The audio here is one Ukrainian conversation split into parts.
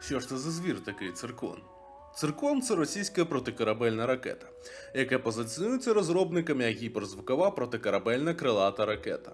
Що ж це за звір такий циркон? Циркон це російська протикорабельна ракета, яка позиціонується розробниками як гіперзвукова протикорабельна крилата ракета.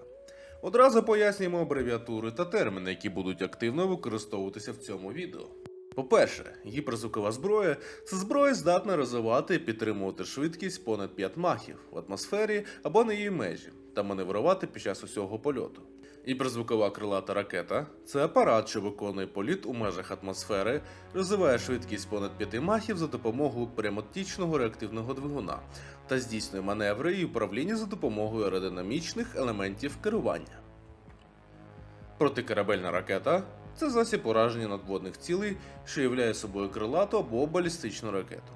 Одразу пояснюємо абревіатури та терміни, які будуть активно використовуватися в цьому відео. По-перше, гіперзвукова зброя це зброя здатна розвивати і підтримувати швидкість понад 5 махів в атмосфері або на її межі та маневрувати під час усього польоту. Гіперзвукова крилата ракета це апарат, що виконує політ у межах атмосфери, розвиває швидкість понад 5 махів за допомогою прямотічного реактивного двигуна та здійснює маневри і управління за допомогою аеродинамічних елементів керування. Протикорабельна ракета це засіб ураження надводних цілей, що являє собою крилату або балістичну ракету.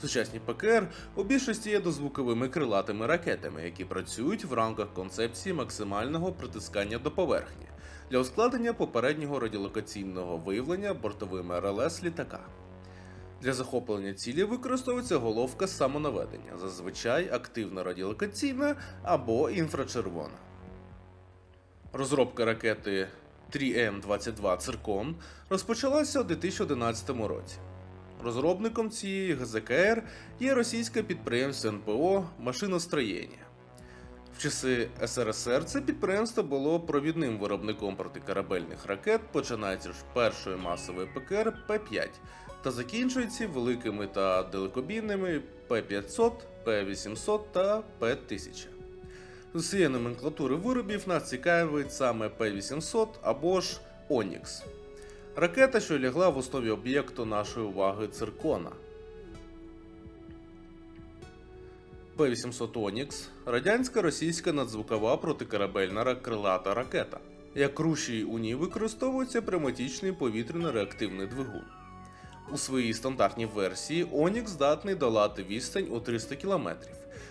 Сучасні ПКР у більшості є дозвуковими крилатими ракетами, які працюють в рамках концепції максимального притискання до поверхні для ускладнення попереднього радіолокаційного виявлення бортовими РЛС літака. Для захоплення цілі використовується головка самонаведення, зазвичай активна радіолокаційна або інфрачервона. Розробка ракети 3М22 Циркон розпочалася у 2011 році. Розробником цієї ГЗКР є російське підприємство НПО Машиностроєння. В часи СРСР це підприємство було провідним виробником протикорабельних ракет, починаючи з першої масової ПКР П-5 та закінчується великими та далекобійними П-500, П-800 та П-1000. З усієї номенклатури виробів нас цікавить саме П-800 або ж Онікс. Ракета, що лягла в основі об'єкту нашої уваги циркона. П-800 Онікс радянська російська надзвукова протикорабельна ра- крилата ракета. Як рушій у ній використовується пневматичний повітряно-реактивний двигун. У своїй стандартній версії Онікс здатний долати відстань у 300 км,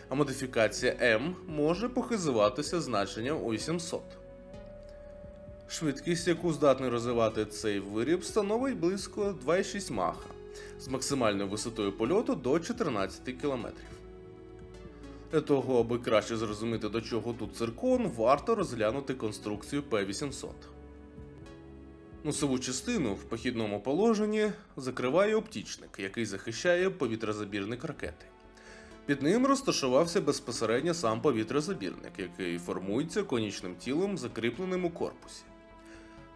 а модифікація М може похизуватися значенням у 800. Швидкість, яку здатний розвивати цей виріб, становить близько 2,6 маха з максимальною висотою польоту до 14 км. Для того, аби краще зрозуміти, до чого тут циркон, варто розглянути конструкцію П-800. Носову частину в похідному положенні закриває оптічник, який захищає повітрозабірник ракети. Під ним розташувався безпосередньо сам повітрозабірник, який формується конічним тілом, закріпленим у корпусі.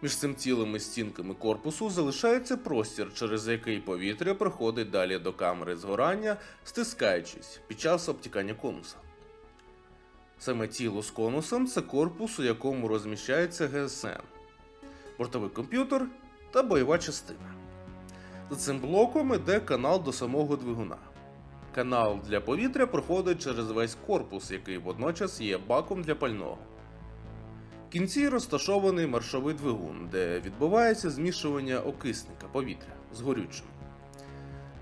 Між цим тілом і стінками корпусу залишається простір, через який повітря проходить далі до камери згорання, стискаючись під час обтікання конуса. Саме тіло з конусом це корпус, у якому розміщається ГСН, бортовий комп'ютер та бойова частина. За цим блоком іде канал до самого двигуна. Канал для повітря проходить через весь корпус, який водночас є баком для пального. В кінці розташований маршовий двигун, де відбувається змішування окисника повітря з горючим.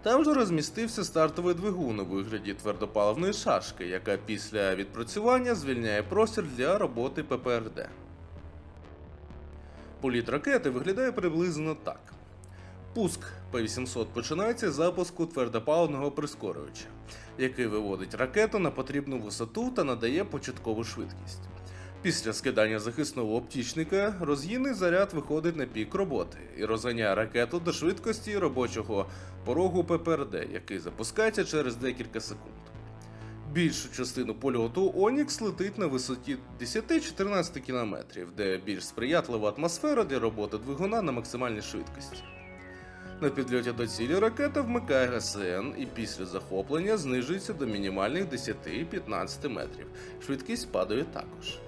Там же розмістився стартовий двигун у вигляді твердопаливної шашки, яка після відпрацювання звільняє простір для роботи ППРД. Політ ракети виглядає приблизно так. Пуск П-800 починається з запуску твердопаливного прискорювача, який виводить ракету на потрібну висоту та надає початкову швидкість. Після скидання захисного оптічника розгінний заряд виходить на пік роботи і розганяє ракету до швидкості робочого порогу ППРД, який запускається через декілька секунд. Більшу частину польоту Онікс летить на висоті 10-14 км, де більш сприятлива атмосфера для роботи двигуна на максимальній швидкості. На підльоті до цілі ракета вмикає ГСН і після захоплення знижується до мінімальних 10-15 метрів. Швидкість падає також.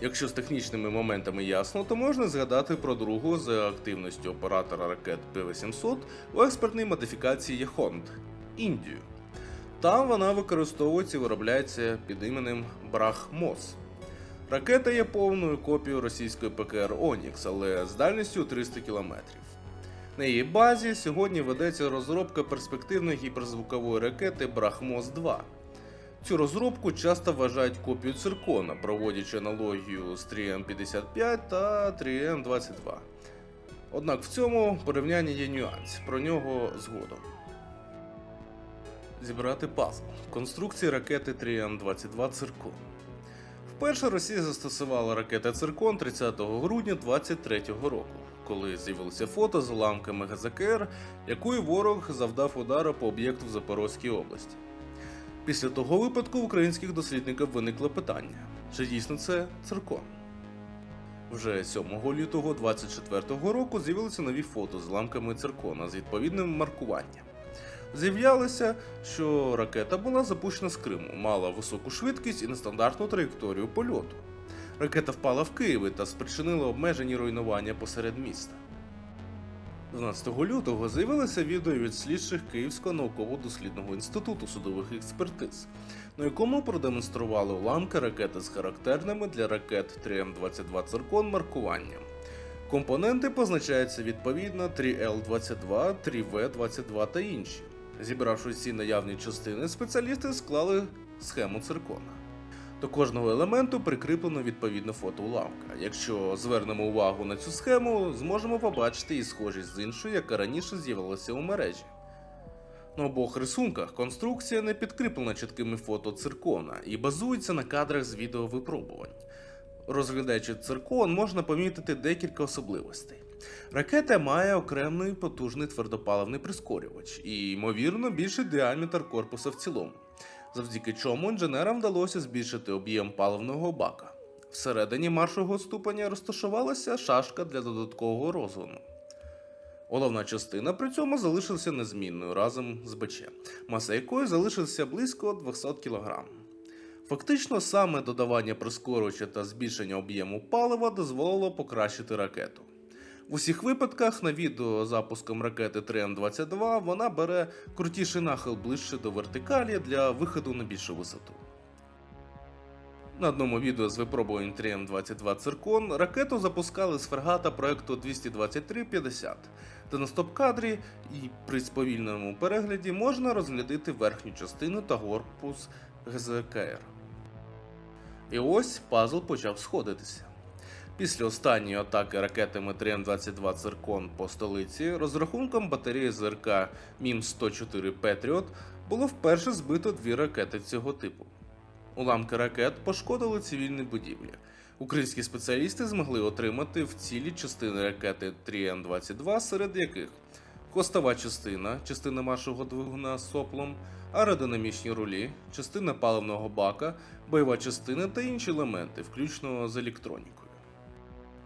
Якщо з технічними моментами ясно, то можна згадати про другу за активністю оператора ракет П-800 у експертній модифікації Яхонд Індію. Там вона використовується і виробляється під іменем Брахмос. Ракета є повною копією російської ПКР Онікс, але з дальністю 300 км. На її базі сьогодні ведеться розробка перспективної гіперзвукової ракети Брахмос 2. Цю розробку часто вважають копією циркона, проводячи аналогію з 3М55 та 3М22. Однак в цьому порівнянні є нюанс, про нього згодом. Зібрати пазл конструкції ракети 3М22 Циркон. Вперше Росія застосувала ракети Циркон 30 грудня 2023 року. коли з'явилося фото з уламками ГЗКР, якою ворог завдав удару по об'єкту в Запорозькій області. Після того випадку у українських дослідників виникло питання: чи дійсно це циркон? Вже 7 лютого 24 року з'явилися нові фото з ламками циркона з відповідним маркуванням. З'являлося, що ракета була запущена з Криму, мала високу швидкість і нестандартну траєкторію польоту. Ракета впала в Києві та спричинила обмежені руйнування посеред міста. 12 лютого з'явилося відео від слідчих Київського науково-дослідного інституту судових експертиз, на якому продемонстрували уламки ракети з характерними для ракет 3М22 циркон маркуванням. Компоненти позначаються відповідно 3Л22, 3В22 та інші. Зібравши ці наявні частини, спеціалісти склали схему циркона. До кожного елементу прикріплено відповідне фото уламка. Якщо звернемо увагу на цю схему, зможемо побачити і схожість з іншою, яка раніше з'явилася у мережі. На обох рисунках конструкція не підкріплена чіткими фото циркона і базується на кадрах з відеовипробувань. Розглядаючи циркон, можна помітити декілька особливостей. Ракета має окремий потужний твердопаливний прискорювач і, ймовірно, більший діаметр корпуса в цілому, завдяки чому інженерам вдалося збільшити об'єм паливного бака. Всередині маршового ступеня розташувалася шашка для додаткового розгону. Головна частина при цьому залишилася незмінною разом з БЧ, маса якої залишилася близько 200 кг. Фактично, саме додавання прискорювача та збільшення об'єму палива дозволило покращити ракету. В усіх випадках на відео запуском ракети 3М22 вона бере крутіший нахил ближче до вертикалі для виходу на більшу висоту. На одному відео з випробувань 3М22 Циркон ракету запускали з фрегата проекту 22350, де на стоп-кадрі і при сповільненому перегляді можна розглядати верхню частину та корпус ГЗКР. І ось пазл почав сходитися. Після останньої атаки ракетами 3М22 Циркон по столиці розрахунком батареї ЗРК МІМ-104 Петріот було вперше збито дві ракети цього типу. Уламки ракет пошкодили цивільні будівлі. Українські спеціалісти змогли отримати в цілі частини ракети 3М22, серед яких хвостова частина, частина маршового двигуна соплом, аеродинамічні рулі, частина паливного бака, бойова частина та інші елементи, включно з електронікою.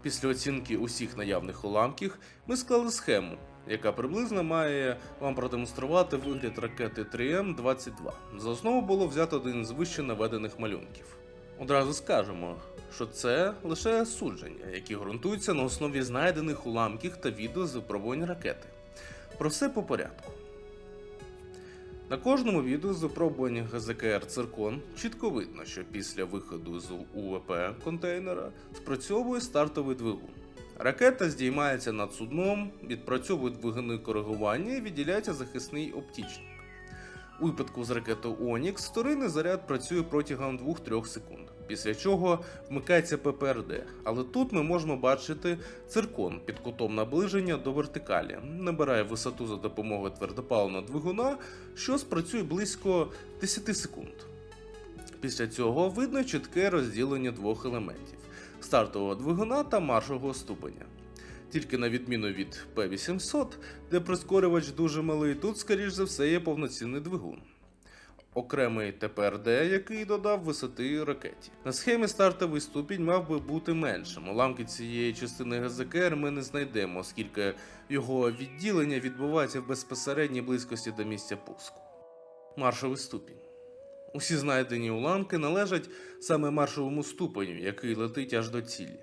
Після оцінки усіх наявних уламків ми склали схему, яка приблизно має вам продемонструвати вигляд ракети 3М22. За основу було взято один з вище наведених малюнків. Одразу скажемо, що це лише судження, які ґрунтуються на основі знайдених уламків та відео з випробувань ракети. Про все по порядку. На кожному відео з випробування ГЗКР Циркон чітко видно, що після виходу з УВП контейнера спрацьовує стартовий двигун. Ракета здіймається над судном, відпрацьовує двигуни коригування і відділяється захисний оптічник. У випадку з ракетою Онікс вторинний заряд працює протягом 2-3 секунд, після чого вмикається ППРД. Але тут ми можемо бачити циркон під кутом наближення до вертикалі, набирає висоту за допомогою твердопаливного двигуна, що спрацює близько 10 секунд. Після цього видно чітке розділення двох елементів стартового двигуна та маршового ступеня. Тільки на відміну від P800, де прискорювач дуже малий, тут, скоріш за все, є повноцінний двигун. Окремий ТПРД, який додав висоти ракеті. На схемі стартовий ступінь мав би бути меншим. Уламки цієї частини ГЗКР ми не знайдемо, оскільки його відділення відбувається в безпосередній близькості до місця пуску. Маршовий ступінь. Усі знайдені уламки належать саме маршовому ступеню, який летить аж до цілі.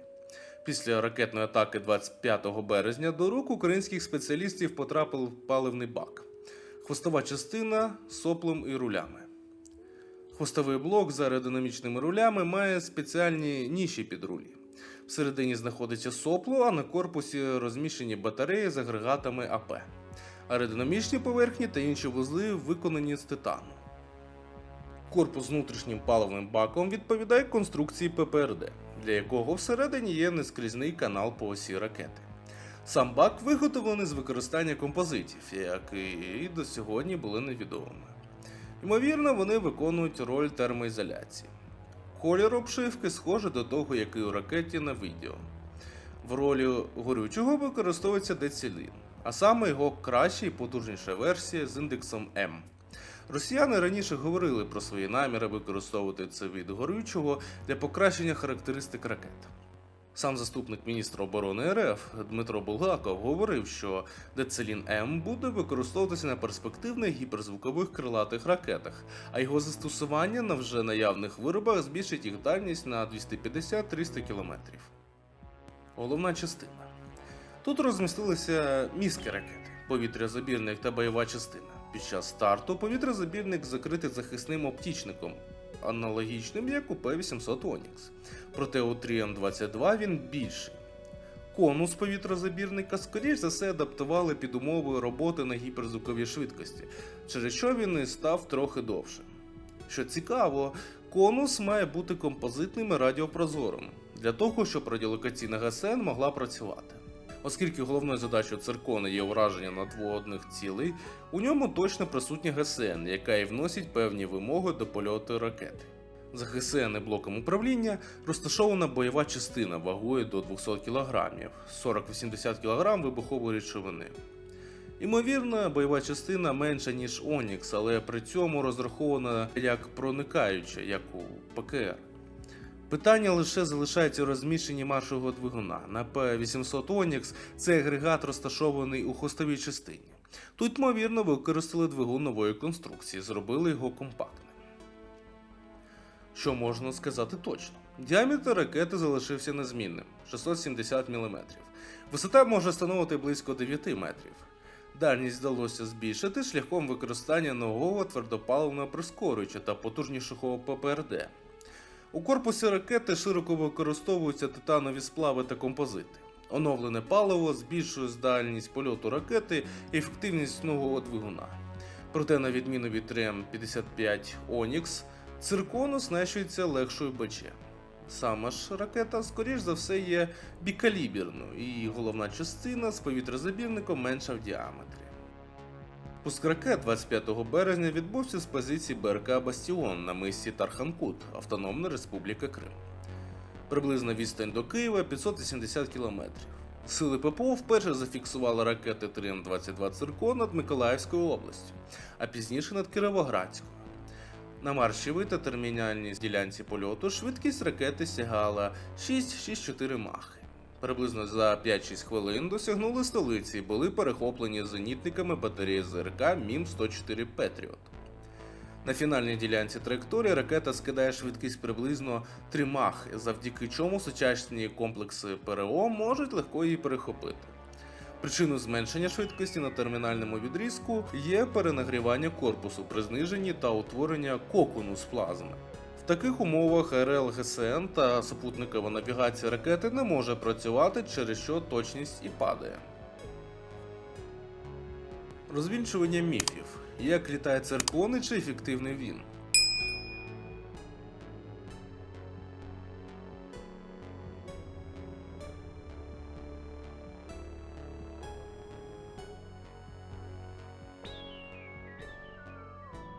Після ракетної атаки 25 березня до рук українських спеціалістів потрапив паливний бак, хвостова частина з соплом і рулями. Хвостовий блок з аеродинамічними рулями має спеціальні ніші під рулі. Всередині знаходиться сопло, а на корпусі розміщені батареї з агрегатами АП. Аеродинамічні поверхні та інші вузли виконані з титану. Корпус з внутрішнім паливним баком відповідає конструкції ППРД, для якого всередині є нескрізний канал по осі ракети. Сам бак виготовлений з використання композитів, які до сьогодні були невідомими. Ймовірно, вони виконують роль термоізоляції. Колір обшивки схожий до того, який у ракеті на відео. В ролі горючого використовується децилін, а саме його краща і потужніша версія з індексом М. Росіяни раніше говорили про свої наміри використовувати цей вид горючого для покращення характеристик ракет. Сам заступник міністра оборони РФ Дмитро Булгаков говорив, що Децелін М буде використовуватися на перспективних гіперзвукових крилатих ракетах, а його застосування на вже наявних виробах збільшить їх дальність на 250-300 км. Головна частина. Тут розмістилися мізки ракети, повітрязабірник та бойова частина. Під час старту повітрязабірник закритий захисним оптічником, аналогічним як у П-800 Onyx. Проте у 3М22 він більший. Конус повітрязабірника, скоріш за все, адаптували під умови роботи на гіперзвуковій швидкості, через що він і став трохи довше. Що цікаво, конус має бути композитним і радіопрозорим, для того, щоб радіолокаційна ГСН могла працювати. Оскільки головною задачею циркона є ураження надводних цілей, у ньому точно присутня ГСН, яка і вносить певні вимоги до польоту ракети. За ГСН і блоком управління розташована бойова частина вагою до 200 кг, 40-80 кг вибухової речовини. Імовірно, бойова частина менша, ніж Онікс, але при цьому розрахована як проникаюча, як у ПКР. Питання лише залишається у розміщенні маршового двигуна. На П-800 Onyx цей агрегат розташований у хвостовій частині. Тут, ймовірно, використали двигун нової конструкції, зробили його компактним. Що можна сказати точно? Діаметр ракети залишився незмінним 670 мм. Висота може становити близько 9 метрів. Дальність вдалося збільшити шляхом використання нового твердопаливного прискорювача та потужнішого ППРД. У корпусі ракети широко використовуються титанові сплави та композити. Оновлене паливо збільшує дальність польоту ракети і ефективність нового двигуна. Проте, на відміну від РМ-55 Onyx, циркон оснащується легшою БЧ. Сама ж ракета, скоріш за все, є бікаліберною, і головна частина з повітрязабірником менша в діаметрі. Пуск ракет 25 березня відбувся з позиції БРК Бастіон на мисі Тарханкут, Автономна Республіка Крим. Приблизна відстань до Києва 580 км. Сили ППО вперше зафіксували ракети 3М-22 Циркон над Миколаївською областю, а пізніше над Кіровоградською. На маршівій та термінальній ділянці польоту швидкість ракети сягала 6-6-4 махи. Приблизно за 5-6 хвилин досягнули столиці і були перехоплені зенітниками батареї ЗРК Мім-104 Петріот. На фінальній ділянці траєкторії ракета скидає швидкість приблизно 3 махи, завдяки чому сучасні комплекси ПРО можуть легко її перехопити. Причиною зменшення швидкості на термінальному відрізку є перенагрівання корпусу при зниженні та утворення кокону з плазми. В таких умовах РЛ ГСН та супутникова навігація ракети не може працювати, через що точність і падає. Розвінчування міфів. Як літає циркон чи ефективний він?